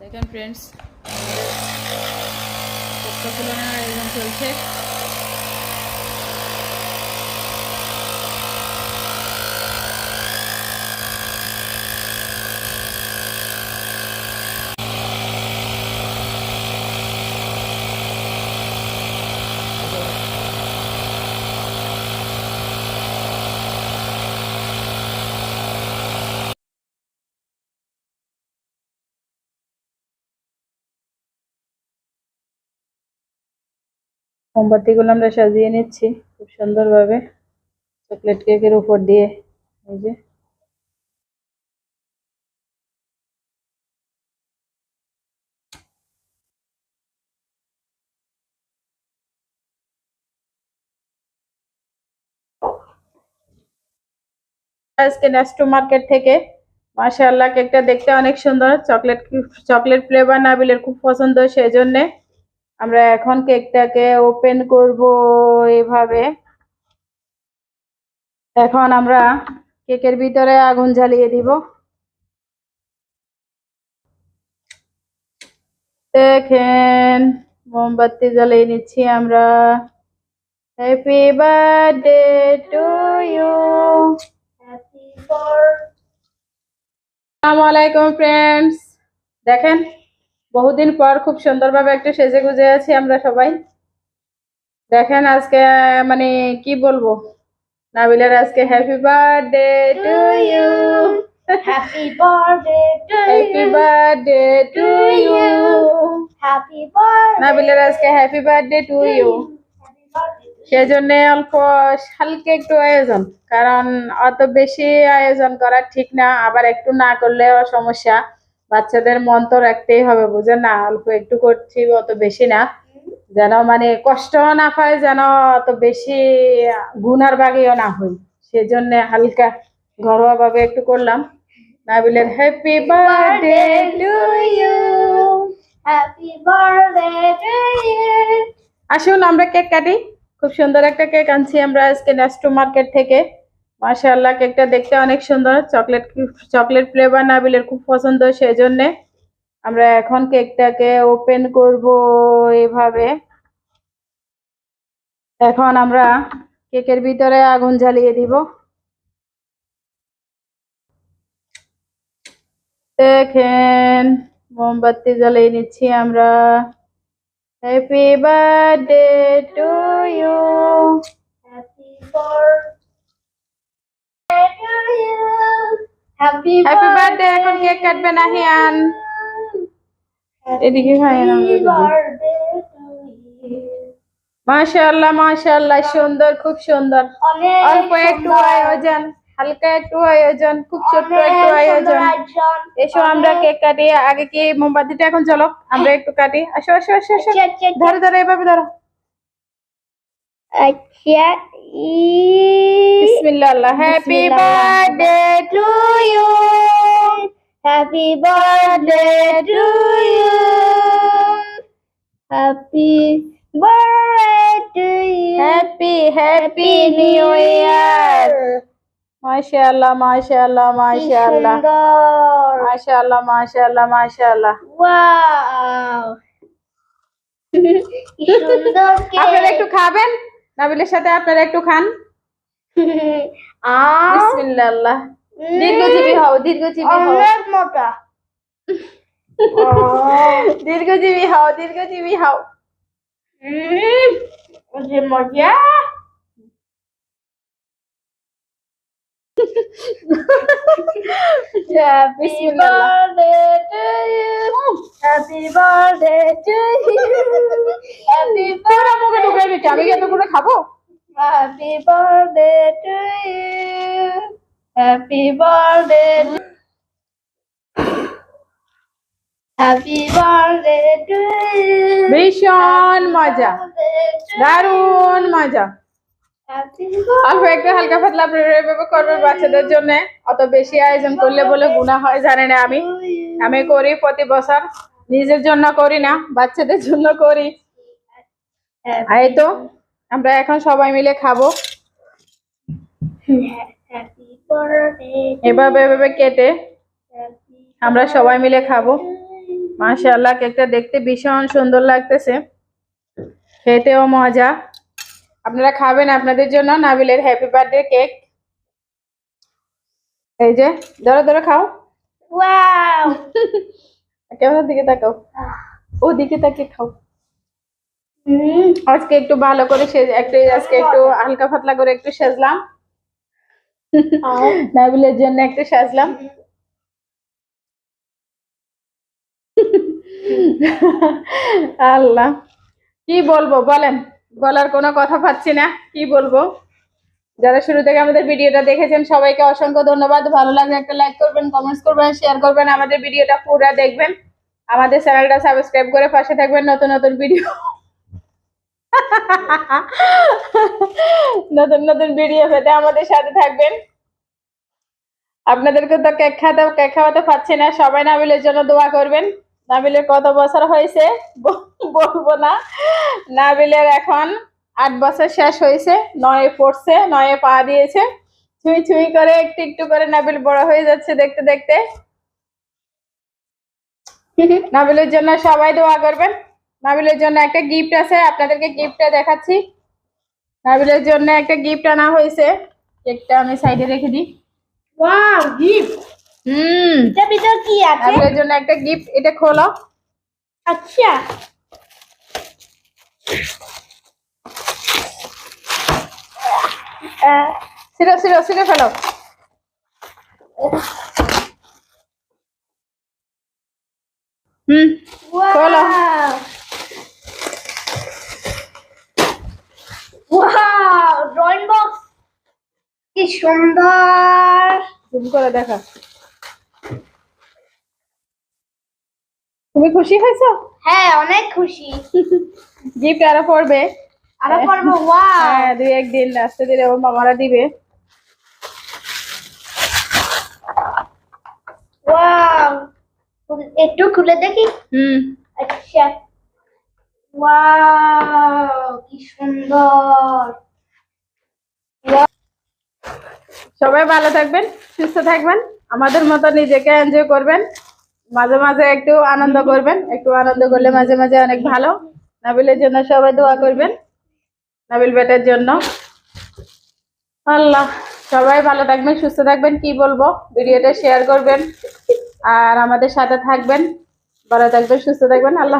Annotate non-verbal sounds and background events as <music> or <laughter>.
দেখেন ফ্রেন্ডস পক্কা ফুলানোর এরকম চলছে। মোমবাতিগুলো আমরা সাজিয়ে নিচ্ছি খুব সুন্দরভাবে। চকলেট কেকের উপর দিয়ে, এই যে। আজকে নেস্টো মার্কেট থেকে মাশাআল্লাহ কেকটা দেখতে অনেক সুন্দর। চকলেট চকলেট ফ্লেভার নাবিলের খুব পছন্দ সেই জন্যে আমরা এখন কেকটাকে ওপেন করব এভাবে। এখন আমরা কেকের ভিতরে আগুন জ্বালিয়ে দিব। দেখেন মোমবাতি জ্বালিয়ে নিচ্ছি আমরা। হ্যাপি বার্থডে টু ইউ আসসালামু আলাইকুম ফ্রেন্ডস দেখেন। বহুদিন পর খুব সুন্দরভাবে একটা সেজে গুজে আছি আমরা সবাই। দেখেন আজকে মানে কি বলব? নাবিলার আজকে happy birthday to you Happy birthday to happy birthday to you Happy birthday. নাবিলার আজকে হ্যাপি বার্থডে টু ইউ. সেজন্য অল্প হালকা একটু আয়োজন। কারণ অত বেশি আয়োজন করা ঠিক না। আবার একটু না করলেও সমস্যা। বাচ্চাদের মন তো রাখতেই হবে বুঝে না? অল্প একটু করছি অত বেশি না। যেন মানে কষ্ট না পায় যেন অত বেশি গুনার বাগেও না হই সেজন্য হালকা ঘরোয়া ভাবে একটু করলাম। না নাবিলের happy birthday to you Happy birthday to you. আসুন আমরা কেক কাটি। খুব সুন্দর একটা কেক আনছি আমরা আজকে নেস্টো মার্কেট থেকে। মাশাআল্লাহ, কেকটা দেখতে অনেক সুন্দর। চকলেট চকলেট ফ্লেভার নাবিলের খুব পছন্দ সেই জন্যে আমরা এখন কেকটাকে ওপেন করব এভাবে। এখন আমরা কেকের ভিতরে আগুন জ্বালিয়ে দিব। দেখেন, মোমবাতি জ্বালিয়ে নিচ্ছি আমরা। Happy birthday to you Happy birthday to you. Happy happy birthday এখন কেক কাটবে না হিয়ান এদিকে. মাশাআল্লাহ মাশাআল্লাহ সুন্দর খুব সুন্দর। অল্প একটু। আয়োজন হালকা একটু আয়োজন খুব ছোট্ট একটু আয়োজন। এসো আমরা কেক কাটি আগে কি মোমবাতিটা এখন চলো আমরা একটু কাটি। আসো আসো আসো আসো। ধরো ধরো এভাবে ধরো। আচ্ছা ই- বিসমিল্লাহ হ্যাপি বিসমিল্লাহ। Birthday to you Happy birthday to you. Happy birthday to you. Happy happy new year মাশাআল্লাহ মাশাআল্লাহ কি মাশাআল্লাহ সুন্দর। মাশাআল্লাহ মাশাআল্লাহ মাশাআল্লাহ Wow. কি সুন্দর আপনারা একটু খাবেন নাবিলের সাথে আপনারা একটু খান। <laughs> বিসমিল্লাহ। দীর্ঘজীবী হও দীর্ঘজীবী হও। মোটা <laughs> দীর্ঘজীবী হও দীর্ঘজীবী হও। যে মজা। Happy birthday to you. Happy birthday to you. Happy মুখে birthday. ঢুকে দিচ্ছি আমি কি এতগুলো খাব Happy birthday to you. Happy birthday. to- you. ভীষণ মজা দারুণ মজা অল্প একটু হালকা পাতলা আপনারা করবেন বাচ্চাদের জন্য। অত বেশি আয়োজন করলে বলে গুণা হয়, জানে না আমি. আমি করি প্রতি বছর, নিজের জন্য করি না, বাচ্চাদের জন্য করি। এই তো, আমরা এখন সবাই মিলে খাব। এভাবে এভাবে কেটে আমরা সবাই মিলে খাব. মাশাআল্লাহ, কেকটা দেখতে ভীষণ সুন্দর লাগতেছে। খেতেও মজা। আপনারা খাবেন আপনাদের জন্য নাবিলের হ্যাপি বার্থডে কেক এই যে ধরো ধরো খাও। <laughs> ক্যামেরার দিকে তাকাও। ও দিকে তাকিয়ে খাও। হুম আজকে একটু ভালো করে একটু আজকে একটু হালকা পাতলা করে একটু সাজলাম। <laughs> নাবিলের জন্য একটু সাজলাম। <laughs> আল্লাহ। কি বলব বলেন। বলার কোনো কথা পাচ্ছি না, কি বলব? যারা শুরু থেকে আমাদের ভিডিওটা দেখেছেন, সবাইকে অসংখ্য ধন্যবাদ। ভালো লাগলে একটা লাইক করবেন কমেন্টস করবেন শেয়ার করবেন, আমাদের ভিডিওটা পুরো দেখবেন। আমাদের চ্যানেলটা সাবস্ক্রাইব করে পাশে থাকবেন, নতুন নতুন ভিডিও নতুন নতুন ভিডিও পেতে আমাদের সাথে থাকবেন। আপনাদেরকে তো কেক খাওয়াতে কেক খাওয়াতে পারছি না, সবাই নাবিলের জন্য দোয়া করবেন। নাবিলের কত বছর হয়েছে? বলব না। নাবিলের এখন আট বছর শেষ হয়েছে, নয়ে পড়ছে, নয়ে পা দিয়েছে। ছুঁই ছুঁই করে, একটু একটু করে নাবিল বড় হয়ে যাচ্ছে দেখতে দেখতে। নাবিলের জন্য সবাই দোয়া করবেন। নাবিলের জন্য একটা গিফট আছে, আপনাদেরকে গিফটটা দেখাচ্ছি। নাবিলের জন্য একটা গিফট আনা হয়েছে। কেকটা আমি সাইডে রেখে দিই। ওয়াও গিফট হুম। এটা ভিতর কি আছে? জন্য একটা গিফট এটা খোলো। আচ্ছা। সিরো সিরো সিরো ফেলো। হুম খোলো। Wow! ওয়াও ড্রয়িং বক্স কি সুন্দর! জুম করে দেখা। তুমি খুশি হয়েছো? হ্যাঁ অনেক খুশি। গিফট আরও পড়বে। আরও পড়ব ওয়াও হ্যাঁ দুই একদিন আস্তে ধীরে ওর মামারা দিবে। ওয়াও একটু খুলে দেখি। হুম। আচ্ছা। ওয়াও কি সুন্দর। সবাই ভালো থাকবেন সুস্থ থাকবেন আমাদের মতো নিজেকে এনজয় করবেন। মাঝে মাঝে একটু আনন্দ করবেন, একটু আনন্দ করলে মাঝে মাঝে অনেক ভালো। নাবিলের জন্য সবাই দোয়া করবেন, নাবিল বেটার জন্য। আল্লাহ, সবাই ভালো থাকবেন, সুস্থ থাকবেন, কি বলব? ভিডিওটা শেয়ার করবেন আর আমাদের সাথে থাকবেন। ভালো থাকবেন, সুস্থ থাকবেন, আল্লাহ